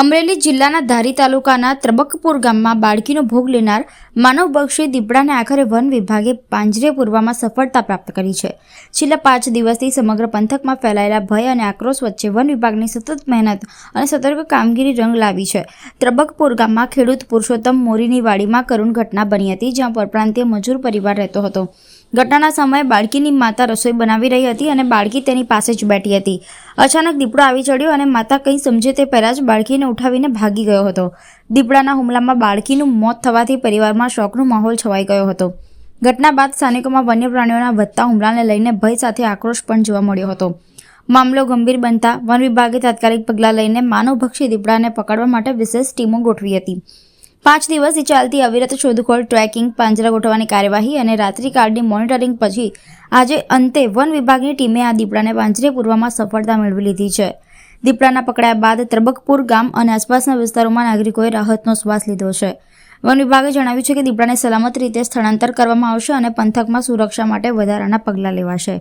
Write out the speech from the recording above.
અમરેલી જિલ્લાના ધારી તાલુકાના ત્રબકપુર ગામમાં બાળકીનો ભોગ લેનાર માનવબક્ષી દીપડાને આખરે વન વિભાગે પાંજરે પૂરવામાં સફળતા પ્રાપ્ત કરી છે. છેલ્લા પાંચ દિવસથી સમગ્ર પંથકમાં ફેલાયેલા ભય અને આક્રોશ વચ્ચે વન વિભાગની સતત મહેનત અને સતર્ક કામગીરી રંગ લાવી છે. ત્રબકપુર ગામમાં ખેડૂત પુરુષોત્તમ મોરીની વાડીમાં કરુણ ઘટના બની હતી, જ્યાં પરપ્રાંતીય મજૂર પરિવાર રહેતો હતો. ઘટનાના સમયે બાળકીની માતા રસોઈ બનાવી રહી હતી અને બાળકી તેની પાસે જ બેઠી હતી. અચાનક દીપડો આવી ચડ્યો અને માતા કંઈ સમજે તે પહેલાં જ બાળકીને ઉઠાવીને ભાગી ગયો હતો. દીપડાના હુમલામાં બાળકીનું મોત થવાથી પરિવારમાં શોકનો માહોલ છવાઈ ગયો હતો. ઘટના બાદ સ્થાનિકોમાં વન્ય પ્રાણીઓના વધતા હુમલાને લઈને ભય સાથે આક્રોશ પણ જોવા મળ્યો હતો. મામલો ગંભીર બનતા વન વિભાગે તાત્કાલિક પગલાં લઈને માનવભક્ષી દીપડાને પકડવા માટે વિશેષ ટીમો ગોઠવી હતી. પાંચ દિવસથી ચાલતી અવિરત શોધખોળ, ટ્રેકિંગ, પાંજરા ગોઠવવાની કાર્યવાહી અને રાત્રિકાળની મોનિટરિંગ પછી આજે અંતે વન વિભાગની ટીમે આ દીપડાને પાંજરે પૂરવામાં સફળતા મેળવી લીધી છે. દીપડાના પકડાયા બાદ ત્રબકપુર ગામ અને આસપાસના વિસ્તારોમાં નાગરિકોએ રાહતનો શ્વાસ લીધો છે. વન વિભાગે જણાવ્યું છે કે દીપડાને સલામત રીતે સ્થળાંતર કરવામાં આવશે અને પંથકમાં સુરક્ષા માટે વધારાના પગલાં લેવાશે.